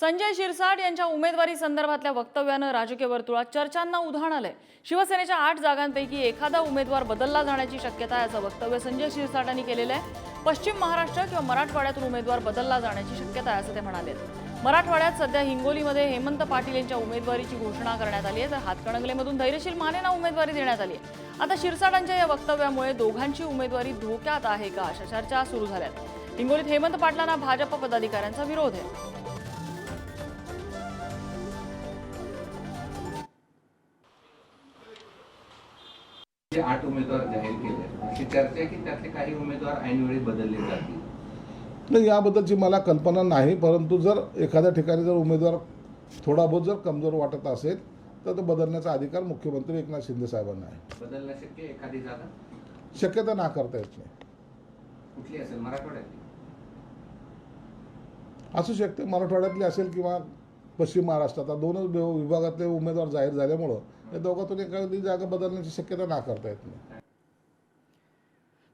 संजय शिरसाट यांच्या उमेदवारी संदर्भातल्या वक्तव्यानं राजकीय वर्तुळात चर्चांना उधाण आलंय. शिवसेनेच्या आठ जागांपैकी एखादा उमेदवार बदलला जाण्याची शक्यता आहे असं वक्तव्य संजय शिरसाटांनी केलेलं आहे. पश्चिम महाराष्ट्र किंवा मराठवाड्यातून उमेदवार बदलला जाण्याची शक्यता आहे असं ते म्हणाले. मराठवाड्यात सध्या हिंगोलीमध्ये हेमंत पाटील यांच्या उमेदवारीची घोषणा करण्यात आली आहे. तर हातकणंगलेमधून धैर्यशील मानेना उमेदवारी देण्यात आली आहे. आता शिरसाटांच्या या वक्तव्यामुळे दोघांची उमेदवारी धोक्यात आहे का अशा चर्चा सुरू झाल्यात. हिंगोलीत हेमंत पाटलांना भाजप पदाधिकाऱ्यांचा विरोध आहे. जे आठ उमेदवार जाहीर केले अशी चर्चा आहे की त्यातले काही उमेदवार ऐनवेळी बदलले जातील? नाही याबद्दलची मला कल्पना नाही परंतु जर एखाद्या ठिकाणी जर उमेदवार थोडा बहुत जर कमजोर वाटत असेल तर तो बदलण्याचा अधिकार मुख्यमंत्री एकनाथ शिंदे साहेबांना आहे. बदलणं शक्य आहे एखादी जागा? शक्यता नाकारता येत नाही. कुठली असेल? मराठवाड्यातली? असू शकते मराठवाड्यातली असेल किंवा पश्चिम महाराष्ट्रात. आता दोनच विभ- विभागातले उमेदवार जाहीर झाल्यामुळं या दोघातून एखादी जागा बदलण्याची शक्यता नाकारता येत नाही.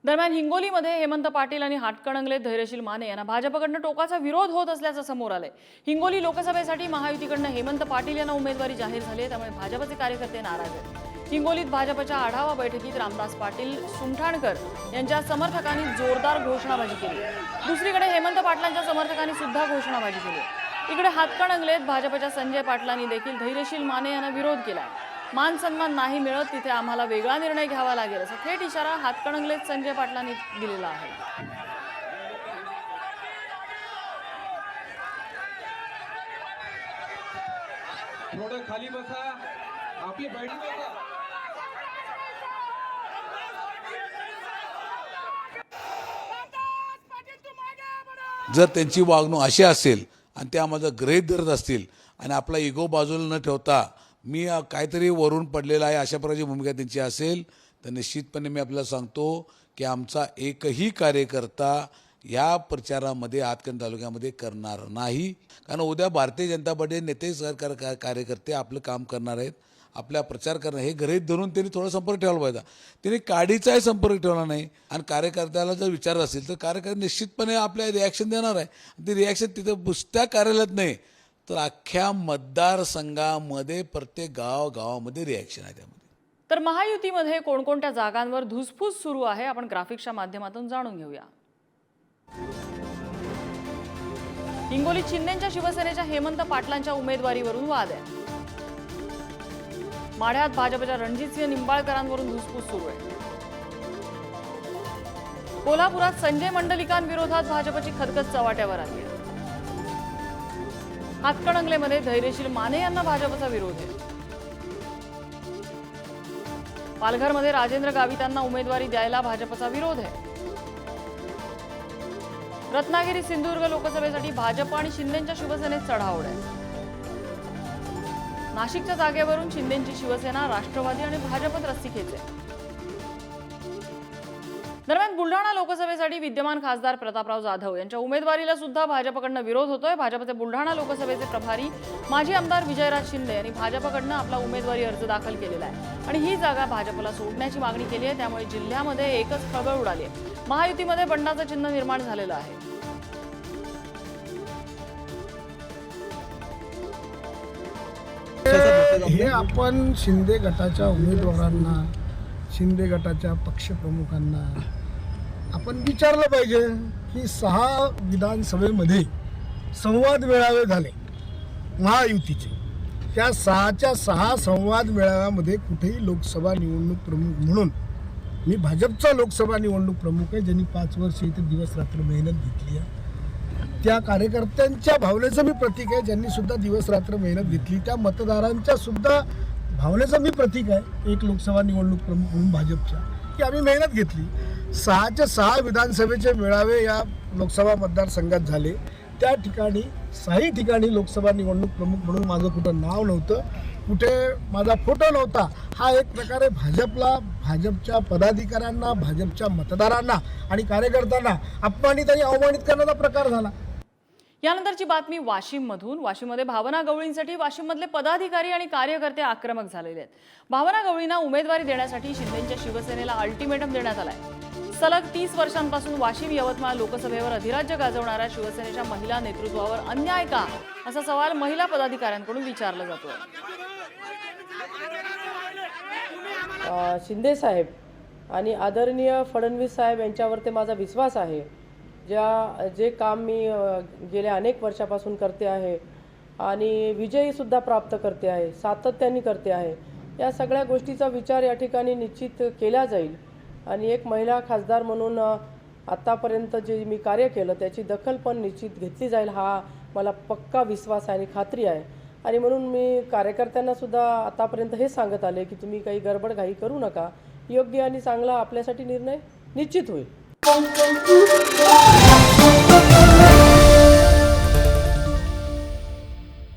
दरम्यान हिंगोलीमध्ये हेमंत पाटील आणि हाटकणंगले धैर्यशील माने यांना भाजपकडनं टोकाचा विरोध होत असल्याचं समोर आलंय. हिंगोली लोकसभेसाठी महायुतीकडनं हेमंत पाटील यांना उमेदवारी जाहीर झाली आहे त्यामुळे भाजपचे कार्यकर्ते नाराज आहेत. हिंगोलीत भाजपच्या आढावा बैठकीत रामदास पाटील सुमठाणकर यांच्या समर्थकांनी जोरदार घोषणाबाजी केली. दुसरीकडे हेमंत पाटलांच्या समर्थकांनी सुद्धा घोषणाबाजी केली. इकडे हातकणंगलेत भाजपच्या संजय पाटलांनी देखील धैर्यशील माने यांना विरोध केला मान सन्मान नाही मिळत तिथे आम्हाला वेगळा निर्णय घ्यावा लागेल असा थेट इशारा हातकणंगलेत संजय पाटलांनी दिलेला आहे. थोडं खाली बसा. आपली बैठक बसा जर त्यांची वागणूक अशी असेल आणि ते आम्हाला गृहीत धरत असतील आणि आपला इगो बाजूला न ठेवता मी काहीतरी वरून पडलेला आहे अशा प्रकारची भूमिका त्यांची असेल तर निश्चितपणे मी आपल्याला सांगतो की आमचा एकही कार्यकर्ता या प्रचारामध्ये हातकण तालुक्यामध्ये करणार नाही. कारण उद्या भारतीय जनता पार्टी नेते सरकार का- कार्यकर्ते आपलं काम करणार आहेत आपल्या प्रचार करणं हे गृहीत धरून त्यांनी थोडा संपर्क ठेवला पाहिजे. त्यांनी काडीचाही संपर्क ठेवला नाही. आणि कार्यकर्त्याला जर विचार असेल तर कार्यकर्ते निश्चितपणे आपल्या रिॲक्शन देणार आहे. ती रिॲक्शन तिथं बुसत्या कार्यालयात नाही. तर अख्ख्या मतदारसंघामध्ये प्रत्येक गाव गावामध्ये रिॲक्शन आहे त्यामध्ये. तर महायुतीमध्ये कोणकोणत्या जागांवर धुसफूस सुरू आहे आपण ग्राफिक्सच्या माध्यमातून जाणून घेऊया. हिंगोली शिंदेच्या शिवसेनेच्या हेमंत पाटलांच्या उमेदवारीवरून वाद आहे. माढ्यात भाजपच्या रणजितसिंह निंबाळकरांवरून धुसफूस सुरू आहे. कोल्हापुरात संजय मंडलिकांविरोधात भाजपची खदखद चव्हाट्यावर आली आहे. हातकणंगलेमध्ये धैर्यशील माने यांना भाजपचा विरोध आहे. पालघरमध्ये राजेंद्र गावितांना उमेदवारी द्यायला भाजपचा विरोध आहे. रत्नागिरी सिंधुदुर्ग लोकसभेसाठी भाजप आणि शिंदेच्या शिवसेनेत चढाओढ आहे. नाशिकच्या जागेवरून शिंदेची शिवसेना राष्ट्रवादी आणि भाजपत रस्सीखेच आहे. दरम्यान बुलढाणा लोकसभेसाठी विद्यमान खासदार प्रतापराव जाधव यांच्या उमेदवारीला सुद्धा भाजपकडनं विरोध होतोय. भाजपचे बुलढाणा लोकसभेचे प्रभारी माजी आमदार विजयराज शिंदे यांनी भाजपकडनं आपला उमेदवारी अर्ज दाखल केलेला आहे. आणि ही जागा भाजपला सोडण्याची मागणी केली आहे. त्यामुळे जिल्ह्यामध्ये एकच खळबळ उडाली आहे. महायुतीमध्ये बंडाचं चिन्ह निर्माण झालेलं आहे. हे आपण शिंदे गटाच्या उमेदवारांना शिंदे गटाच्या पक्षप्रमुखांना आपण विचारलं पाहिजे की सहा विधानसभेमध्ये संवाद मेळावे झाले महायुतीचे. त्या सहाच्या सहा संवाद मेळाव्यामध्ये कुठेही लोकसभा निवडणूक प्रमुख म्हणून मी भाजपचा लोकसभा निवडणूक प्रमुख आहे ज्यांनी पाच वर्ष इथे दिवस रात्र मेहनत घेतली आहे. त्या कार्यकर्त्यांच्या भावनेचं मी प्रतीक आहे ज्यांनी सुद्धा दिवस रात्र मेहनत घेतली. त्या मतदारांच्या सुद्धा भावनेचं मी प्रतीक आहे एक लोकसभा निवडणूक प्रमुख म्हणून भाजपच्या की आम्ही मेहनत घेतली. सहाच्या सहा विधानसभेचे मेळावे या लोकसभा मतदारसंघात झाले. त्या ठिकाणी सहाही ठिकाणी लोकसभा निवडणूक प्रमुख म्हणून माझं कुठं नाव नव्हतं कुठे माझा फोटो नव्हता. हा एक प्रकारे भाजपला भाजपच्या पदाधिकाऱ्यांना भाजपच्या मतदारांना आणि कार्यकर्त्यांना अपमानित आणि अवमानित करण्याचा प्रकार झाला. यानंतरची बातमी वाशिममधून. वाशिममध्ये भावना गवळींसाठी वाशिममधले पदाधिकारी आणि कार्यकर्ते आक्रमक झालेले आहेत. भावना गवळींना उमेदवारी देण्यासाठी शिंदेच्या शिवसेनेला अल्टिमेटम देण्यात आलाय. सलग तीस वर्षांपासून वाशिम यवतमाळ लोकसभेवर अधिराज्य गाजवणाऱ्या शिवसेनेच्या महिला नेतृत्वावर अन्याय का? असा सवाल महिला पदाधिकाऱ्यांकडून विचारला जातो शिंदे साहेब आणि आदरणीय फडणवीस साहेब यांच्यावर ते माझा विश्वास आहे. ज्या जे काम मी गेल्या अनेक वर्षापासून करते आहे आणि विजयीसुद्धा प्राप्त करते आहे सातत्याने करते आहे या सगळ्या गोष्टीचा विचार या ठिकाणी निश्चित केला जाईल. आणि एक महिला खासदार म्हणून आत्तापर्यंत जे मी कार्य केलं त्याची दखल पण निश्चित घेतली जाईल हा मला पक्का विश्वास आहे आणि खात्री आहे. आणि म्हणून मी कार्यकर्त्यांना सुद्धा आतापर्यंत हे सांगत आले की तुम्ही काही गडबड घाई करू नका. योग्य आणि चांगला आपल्यासाठी निर्णय निश्चित होईल.